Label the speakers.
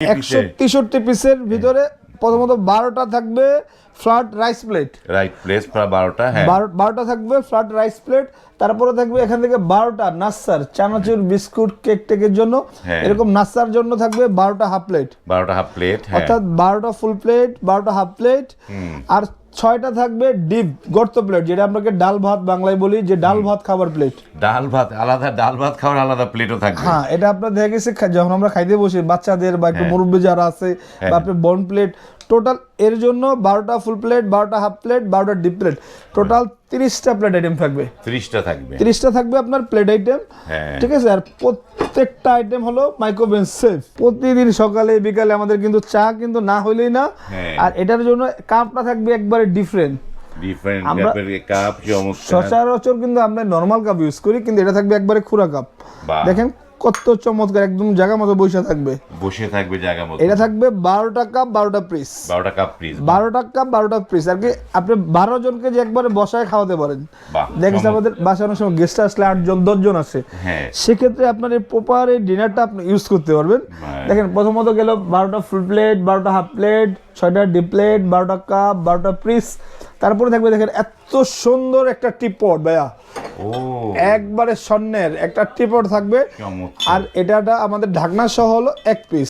Speaker 1: একশো তেষট্টি পিসের ভিতরে প্রথমত বারোটা থাকবে flat rice plate.
Speaker 2: Right place বারোটা হ্যাঁ।
Speaker 1: বারোটা থাকবে ফ্ল্যাট রাইস প্লেট তারপরে থাকবে এখান থেকে বারোটা নাস্তার চানাচুর বিস্কুট কেক টেকের জন্য।
Speaker 2: হ্যাঁ।
Speaker 1: এরকম নাস্তার জন্য থাকবে বারোটা হাফ প্লেট।
Speaker 2: বারোটা হাফ প্লেট হ্যাঁ।
Speaker 1: অর্থাৎ বারোটা ফুল প্লেট বারোটা হাফ প্লেট। আর ছয়টা থাকবে ডিপ গর্ত প্লেট যেটা আপনাকে ডাল ভাত বাংলায় বলি যে ডাল ভাত খাবার প্লেট।
Speaker 2: ডাল ভাত আলাদা ডাল ভাত খাওয়ার আলাদা প্লেটও থাকবে।
Speaker 1: হ্যাঁ এটা আপনার দেখা গেছে যখন আমরা খাইতে বসি বাচ্চাদের বা একটু
Speaker 2: হ্যাঁ।
Speaker 1: মুরব্বী যারা আছে বা আপনি বন প্লেট টোটাল এর জন্য বারোটা ফুল প্লেট বারোটা হাফ প্লেট বারোটা ডিপ প্লেট। টোটাল তিরিশটা প্লেট আইটেম থাকবে।
Speaker 2: তিরিশটা থাকবে।
Speaker 1: তিরিশটা থাকবে আপনার প্লেট আইটেম।
Speaker 2: হ্যাঁ।
Speaker 1: ঠিক আছে আর প্রত্যেকটা আইটেম হলো মাইক্রোওভেন সেফ প্রতিদিন সকালে বিকালে আমাদের কিন্তু চা কিন্তু না হইলেই না।
Speaker 2: হ্যাঁ।
Speaker 1: আর এটার জন্য কাপটা থাকবে একবারে ডিফারেন্ট
Speaker 2: ডিফারেন্ট
Speaker 1: আমরা-
Speaker 2: কাপ
Speaker 1: সচরাচর কিন্তু আমরা নর্মাল কাপ ইউজ করি কিন্তু এটা থাকবে একবারে খুরা কাপ দেখেন কত চমৎকার একদম জায়গা মতো বসে থাকবে।
Speaker 2: বসে থাকবে জায়গা মতো।
Speaker 1: এটা থাকবে বারোটা কাপ বারোটা পিস
Speaker 2: বারোটা কাপ প্লিজ
Speaker 1: বারোটা কাপ বারোটা পিস আর কি আপনি বারো জনকে যে একবারে বসায় খাওয়াতে পারেন। দেখেন আমাদের বাসায় অনেক সময় গেস্ট আসলে আটজন দশজন আসে
Speaker 2: হ্যাঁ।
Speaker 1: সেক্ষেত্রে আপনার এই প্রপার এই ডিনারটা আপনি ইউজ করতে পারবেন। দেখেন প্রথমত গেল বারোটা ফুল প্লেট বারোটা হাফ প্লেট ছয়টা ডিপ প্লেট বারোটা কাপ বারোটা পিস তারপরে থাকবে দেখেন এত সুন্দর একটা টিপট ভাইয়া। একবারে স্বর্ণের একটা টিপট থাকবে। আর এটাটা আমাদের ঢাকনা সহ হলো এক পিস